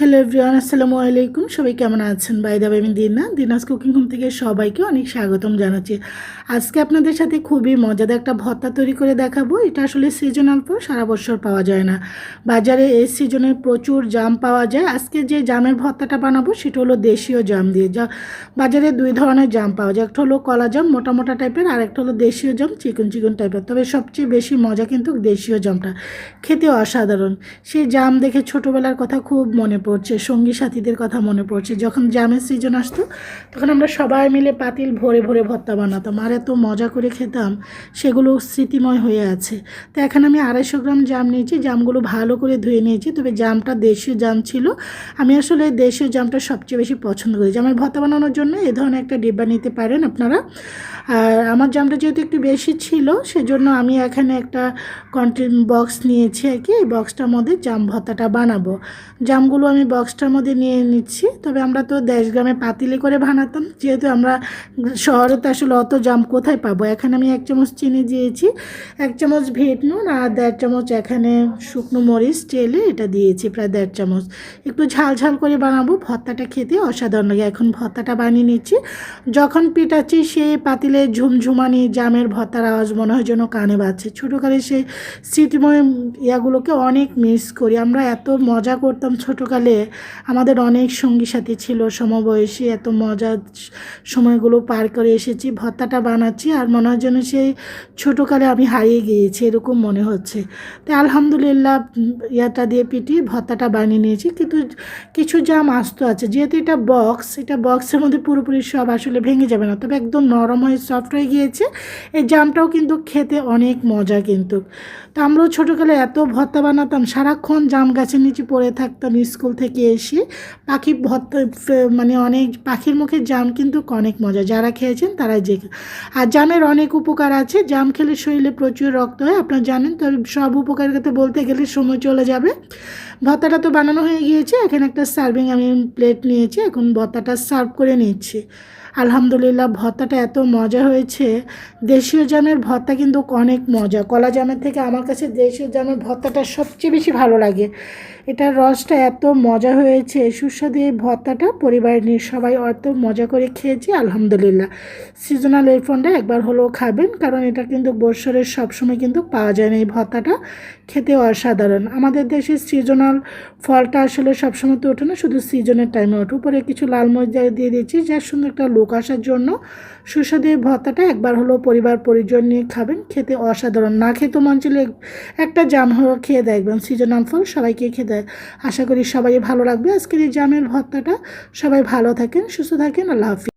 Hello everyone আসসালামু আলাইকুম। সবাই কেমন আছেন? বাই দাবে আমি দিনা। দিনাস কুকিং হোম থেকে সবাইকে অনেক স্বাগতম জানাচ্ছি। আজকে আপনাদের সাথে খুবই মজাদার একটা ভর্তা তৈরি করে দেখাবো। এটা আসলে সিজনাল ফল সারা বছর পাওয়া যায় না। বাজারে এই সিজনে প্রচুর জাম পাওয়া যায়। আজকে যে জামের ভর্তাটা বানাবো, সেটা হলো দেশীয় জাম দিয়ে। যা বাজারে দুই ধরনের জাম পাওয়া যায়। একটা হলো কলা জাম, মোটা মোটা টাইপের, আর একটা হলো দেশীয় জাম, চিকন চিকন টাইপের। তবে সবচেয়ে বেশি মজা কিন্তু দেশীয় জামটা। খেতে অসাধারণ। সেই জাম দেখে ছোটোবেলার কথা খুব মনে পড়ছে, সঙ্গী সাথীদের কথা মনে পড়ছে। যখন জামের সিজন আসতো, তখন আমরা সবাই মিলে পাতিল ভরে ভরে ভর্তা বানাতাম। আর এত মজা করে খেতাম, সেগুলো স্মৃতিময় হয়ে আছে। তো এখন আমি আড়াইশো গ্রাম জাম নিয়েছি, জামগুলো ভালো করে ধুয়ে নিয়েছি। তবে জামটা দেশীয় জাম ছিল। আমি আসলে দেশীয় জামটা সবচেয়ে বেশি পছন্দ করি। জামের ভর্তা বানানোর জন্য এ ধরনের একটা ডিব্বা নিতে পারেন আপনারা। আর আমার জামটা যেহেতু একটু বেশি ছিল, সেজন্য আমি এখানে একটা কন্টেন বক্স নিয়েছি আর কি। এই বক্সটার মধ্যে জাম ভর্তাটা বানাবো। জামগুলো আমি বক্সটার মধ্যে নিয়ে নিচ্ছি। তবে আমরা তো দেশ গ্রামে পাতিলে করে বানাতাম। যেহেতু আমরা শহরে তো আসলে অত জাম কোথায় পাবো? এখানে আমি এক চামচ চিনি দিয়েছি, এক চামচ ভিট নুন আর দেড় চামচ এখানে শুকনো মরিচ, তেলে এটা দিয়েছি, প্রায় দেড় চামচ। একটু ঝাল ঝাল করে বানাবো। ভর্তাটা খেতে অসাধারণ লাগে। এখন ভর্তাটা বানিয়ে নিচ্ছি। যখন পিটাচ্ছি সেই পাতিলে ঝুমঝুমানি, জামের ভর্তার আওয়াজ মনে হয় যেন কানে বাজছে। ছোটোকালে সেই স্মৃতিময় ইয়াগুলোকে অনেক মিস করি। আমরা এত মজা করতাম ছোটোকালে। আমাদের অনেক সঙ্গী সাথী ছিল সমবয়সী। এত মজার সময়গুলো পার করে এসেছি, ভর্তাটা বানাচ্ছি আর মনে হয় যেন সেই ছোটোকালে আমি হারিয়ে গিয়েছি, এরকম মনে হচ্ছে। তাই আলহামদুলিল্লাহ ইয়াটা দিয়ে পিটিয়ে ভর্তাটা বানিয়ে নিয়েছি। কিন্তু কিছু জাম আস্ত আছে। যেহেতু এটা বক্স এটা বক্সের মধ্যে পুরোপুরি সব আসলে ভেঙে যাবে না। তবে একদম নরম হয়ে সফট হয়ে গিয়েছে। এই জামটাও কিন্তু খেতে অনেক মজা কিন্তু। তো আমরাও ছোটোকালে এত ভর্তা বানাতাম, সারাক্ষণ জাম গাছের নিচে পড়ে থাকতাম স্কুল থেকে এসে। পাখি ভর্তা মানে অনেক, পাখির মুখে জাম কিন্তু অনেক মজা। যারা খেয়েছেন তারাই যে আর জামের অনেক উপকার আছে। জাম খেলে শরীরে প্রচুর রক্ত হয়, আপনারা জানেন তবে সব উপকারের কথা বলতে গেলে সময় চলে যাবে। ভর্তাটা তো বানানো হয়ে গিয়েছে, এখানে একটা সার্ভিং আমি প্লেট নিয়েছি, এখন ভর্তাটা সার্ভ করে নিচ্ছি। আলহামদুলিল্লাহ, ভর্তাটা এত মজা হয়েছে। দেশীয় জামের ভর্তা কিন্তু অনেক মজা। কলা জামের থেকে আমার কাছে দেশীয় জামের ভর্তাটা সবচেয়ে বেশি ভালো লাগে। এটার রসটা এত মজা হয়েছে। সুস্বাদু এই ভর্তাটা পরিবারের নিয়ে সবাই অত মজা করে খেয়েছি, আলহামদুলিল্লাহ। সিজনাল এই ফোনটা একবার হলেও খাবেন, কারণ এটা কিন্তু বৎসরের সবসময় কিন্তু পাওয়া যায় না এই ভর্তাটা। খেতে অসাধারণ। আমাদের দেশে সিজনাল ফলটা আসলে সবসময় তো ওঠে না, শুধু সিজনের টাইমে ওঠে। উপরে কিছু লাল মরিচ দিয়ে দিয়েছি, যার সুন্দর একটা লোক আসার জন্য সুস্বাদু ভর্তাটা একবার হলো পরিবার পরিজন নিয়ে খাবেন, খেতে অসাধারণ। না খেতে মন চলে একটা জাম হলো খেয়ে দেখবেন সিজনাল ফল সবাইকে দেয়। আশা করি সবাই ভালো লাগবে আজকের এই জামের ভর্তাটা। সবাই ভালো থাকেন, সুস্থ থাকেন, আল্লাহ হাফিজ।